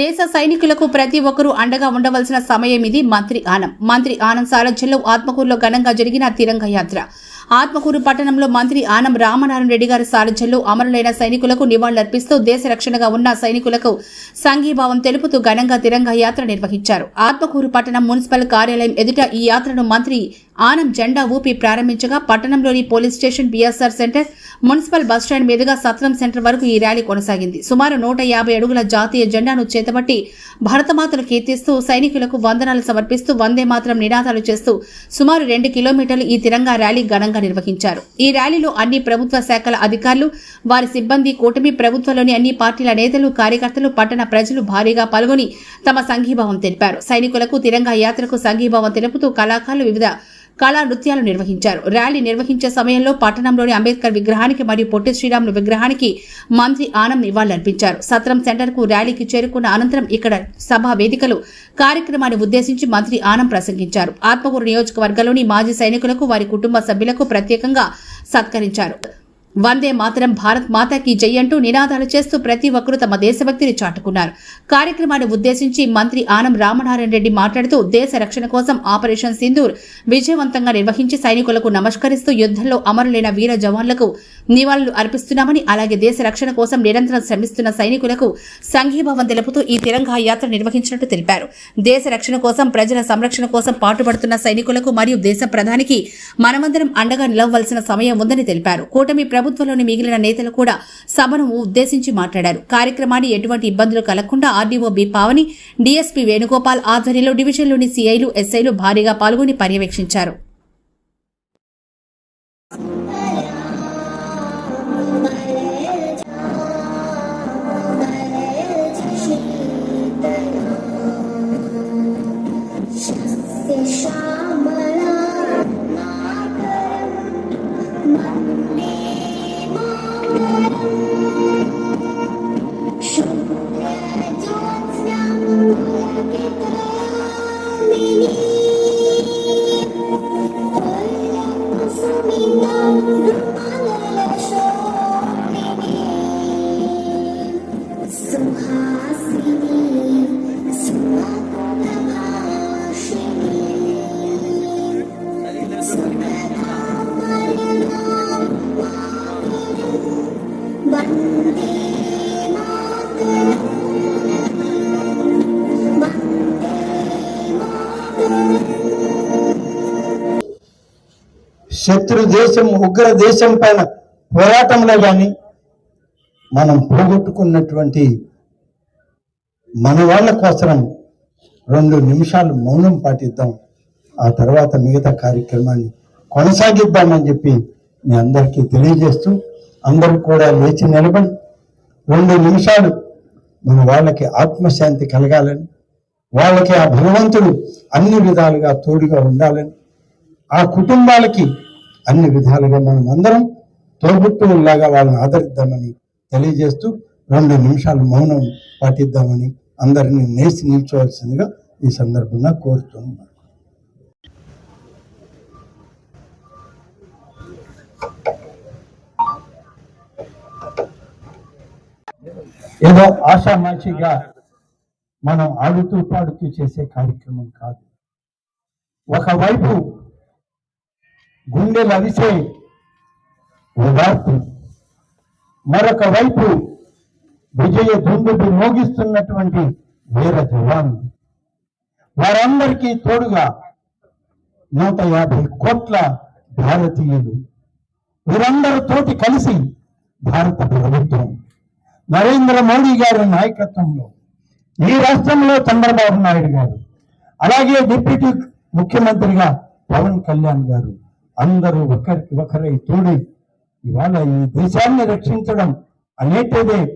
దేశ సైనికులకు ప్రతి ఒక్కరూ అండగా ఉండవలసిన సమయం ఇది. మంత్రి ఆనం. మంత్రి ఆనం సారథ్యంలో ఆత్మకూరులో ఘనంగా జరిగిన తిరంగ యాత్ర. ఆత్మకూరు పట్టణంలో మంత్రి ఆనం రామనారాయణ రెడ్డి గారి సారథ్యంలో అమరులైన సైనికులకు నివాళులర్పిస్తూ దేశ రక్షణగా ఉన్న సైనికులకు సంఘీభావం తెలుపుతూ ఘనంగా తిరంగ యాత్ర నిర్వహించారు. ఆత్మకూరు పట్టణం మున్సిపల్ కార్యాలయం ఎదుట ఈ యాత్రను మంత్రి ఆనం జెండా ఊపి ప్రారంభించగా పట్టణంలోని police station BSR centre municipal bus stand మీదుగా సత్రం సెంటర్ వరకు ఈ ర్యాలీ కొనసాగింది. సుమారు నూట యాభై అడుగుల జాతీయ జెండాను చేతబట్టి భరతమాతను కీర్తిస్తూ సైనికులకు వందనాలు సమర్పిస్తూ వందే మాత్రం నినాదాలు చేస్తూ సుమారు రెండు కిలోమీటర్లు ఈ తిరంగా ర్యాలీ ఘనంగా నిర్వహించారు. ఈ ర్యాలీలో అన్ని ప్రభుత్వ శాఖల అధికారులు వారి సిబ్బంది కూటమి ప్రభుత్వంలోని అన్ని పార్టీల నేతలు కార్యకర్తలు పట్టణ ప్రజలు భారీగా పాల్గొని తమ సంఘీభావం తెలిపారు. సైనికులకు తిరంగా యాత్రకు సంఘీభావం తెలుపుతూ కళాకారులు వివిధ కళా నృత్యాలు నిర్వహించారు. ర్యాలీ నిర్వహించే సమయంలో పట్టణంలోని అంబేద్కర్ విగ్రహానికి మరియు పొట్టి శ్రీరాములు విగ్రహానికి మంత్రి ఆనం నివాళులర్పించారు సత్రం సెంటర్కు ర్యాలీకి చేరుకున్న అనంతరం ఇక్కడ సభా వేదికలు కార్యక్రమాన్ని ఉద్దేశించి మంత్రి ఆనం ప్రసంగించారు. ఆత్మకూరు నియోజకవర్గంలోని మాజీ సైనికులకు వారి కుటుంబ సభ్యులకు ప్రత్యేకంగా సత్కరించారు. వందే మాతరం భారత్ మాతాకి జై అంటూ నినాదాలు చేస్తూ ప్రతి ఒక్కరూ తమ దేశభక్తిని చాటుకున్నారు. కార్యక్రమాన్ని ఉద్దేశించి మంత్రి ఆనం రామనారాయణ రెడ్డి మాట్లాడుతూ దేశ రక్షణ కోసం ఆపరేషన్ సింధూర్ విజయవంతంగా నిర్వహించి సైనికులకు నమస్కరిస్తూ యుద్ధంలో అమరులైన వీర జవాన్లకు నివాళులు అర్పిస్తున్నామని అలాగే దేశ రక్షణ కోసం నిరంతరం శ్రమిస్తున్న సైనికులకు సంఘీభావం తెలుపుతూ ఈ తిరంగా యాత్ర నిర్వహించినట్టు తెలిపారు. దేశ రక్షణ కోసం ప్రజల సంరక్షణ కోసం పాటుపడుతున్న సైనికులకు మరియు దేశ ప్రధానికి మనమందరం అండగా నిలవవలసిన సమయం ఉందని తెలిపారు. కూటమి ప్రభుత్వంలోని మిగిలిన నేతలు కూడా సభను ఉద్దేశించి మాట్లాడారు. కార్యక్రమాన్ని ఎటువంటి ఇబ్బందులు కలగకుండా RDO B Pavani DSP Venugopal ఆధ్వర్యంలో డివిజన్లోని సీఐలు ఎస్ఐలు భారీగా పాల్గొని పర్యవేక్షించారు. శత్రు దేశం ఉగ్ర దేశం పైన పోరాటంలో కానీ మనం పోగొట్టుకున్నటువంటి మన వాళ్ళ కోసం రెండు నిమిషాలు మౌనం పాటిద్దాం. ఆ తర్వాత మిగతా కార్యక్రమాన్ని కొనసాగిద్దామని చెప్పి మీ అందరికీ తెలియజేస్తూ అందరూ కూడా లేచి నిలబడి రెండు నిమిషాలు మన వాళ్ళకి ఆత్మశాంతి కలగాలని వాళ్ళకి ఆ భగవంతుడు అన్ని విధాలుగా తోడుగా ఉండాలని ఆ కుటుంబాలకి అన్ని విధాలుగా మనం అందరం తోబుట్టువులాగా వాళ్ళని ఆదరిద్దామని తెలియజేస్తూ రెండు నిమిషాలు మౌనం పాటిద్దామని అందరినీ నేసి నిల్చోవలసిందిగా ఈ సందర్భంగా కోరుతున్నాను ఏదో ఆషామాషిగా మనం ఆడుతూ పాడుతూ చేసే కార్యక్రమం కాదు. ఒకవైపు గుండెలు అరిసే ఓదార్పు మరొక వైపు విజయ దుందుడు మోగిస్తున్నటువంటి వీర జవాన్లు వారందరికీ తోడుగా నూట యాభై కోట్ల భారతీయులు. వీరందరితోటి కలిసి భారత ప్రభుత్వం. నరేంద్ర మోడీ గారి నాయకత్వంలో ఈ రాష్ట్రంలో చంద్రబాబు నాయుడు గారు అలాగే డిప్యూటీ ముఖ్యమంత్రిగా పవన్ కళ్యాణ్ గారు. అందరూ ఒకరికి ఒకరై తోడి ఇవాళ ఈ దేశాన్ని రక్షించడం అనేటిదే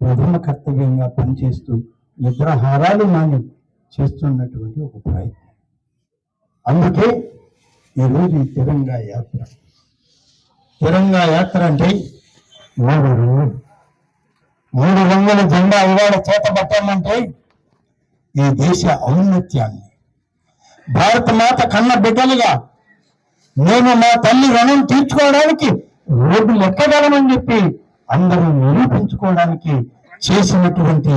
ప్రథమ కర్తవ్యంగా పనిచేస్తూ నిద్రాహారాలు మాని చేస్తున్నటువంటి ఒక ప్రయత్నం. అందుకే ఈరోజు ఈ తిరంగా యాత్ర. తిరంగా యాత్ర అంటే మూడు రంగులు. మూడు రంగుల జెండా ఇవాళ చేతబట్టామంటే ఈ దేశ ఔన్నత్యాన్ని. భారత మాత కన్న బిడ్డలుగా నేను మా తల్లి రుణం తీర్చుకోవడానికి రోడ్డు ఎక్కగలమని చెప్పి అందరూ నిరూపించుకోవడానికి చేసినటువంటి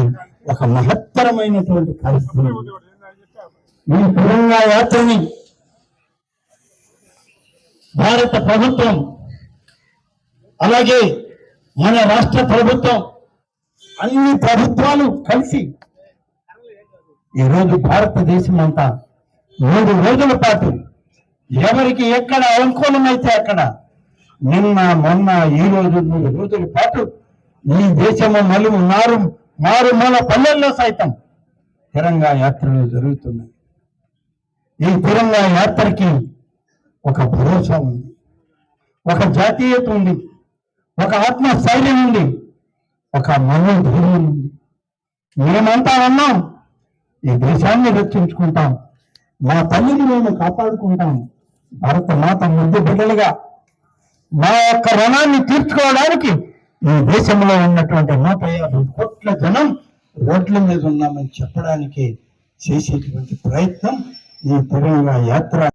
ఒక మహత్తరమైనటువంటి కార్యక్రమం. ఈ తెలంగాణ యాత్రని భారత ప్రభుత్వం అలాగే మన రాష్ట్ర ప్రభుత్వం అన్ని ప్రభుత్వాలు కలిసి ఈరోజు భారతదేశం అంతా మూడు రోజుల పాటు ఎవరికి ఎక్కడ అనుకూలమైతే అక్కడ నిన్న మొన్న ఈ రోజు మూడు రోజుల పాటు ఈ దేశము మలుము నారు మారుమూల పల్లెల్లో సైతం తిరంగా యాత్రలు జరుగుతున్నాయి. ఈ తిరంగా యాత్రకి ఒక భరోసా ఉంది ఒక జాతీయత ఉంది ఒక ఆత్మస్థైర్యం ఉంది ఒక మనోధైర్యం ఉంది. మేమంతా ఉన్నాం ఈ దేశాన్ని రక్షించుకుంటాం మా తల్లిని మేము కాపాడుకుంటాం. భారత మాత ముద్దు బిడ్డలుగా మా యొక్క రుణాన్ని తీర్చుకోవడానికి ఈ దేశంలో ఉన్నటువంటి నూట యాభై కోట్ల జనం రోడ్ల మీద ఉన్నామని చెప్పడానికి చేసేటువంటి ప్రయత్నం ఈ తెలంగాణ యాత్ర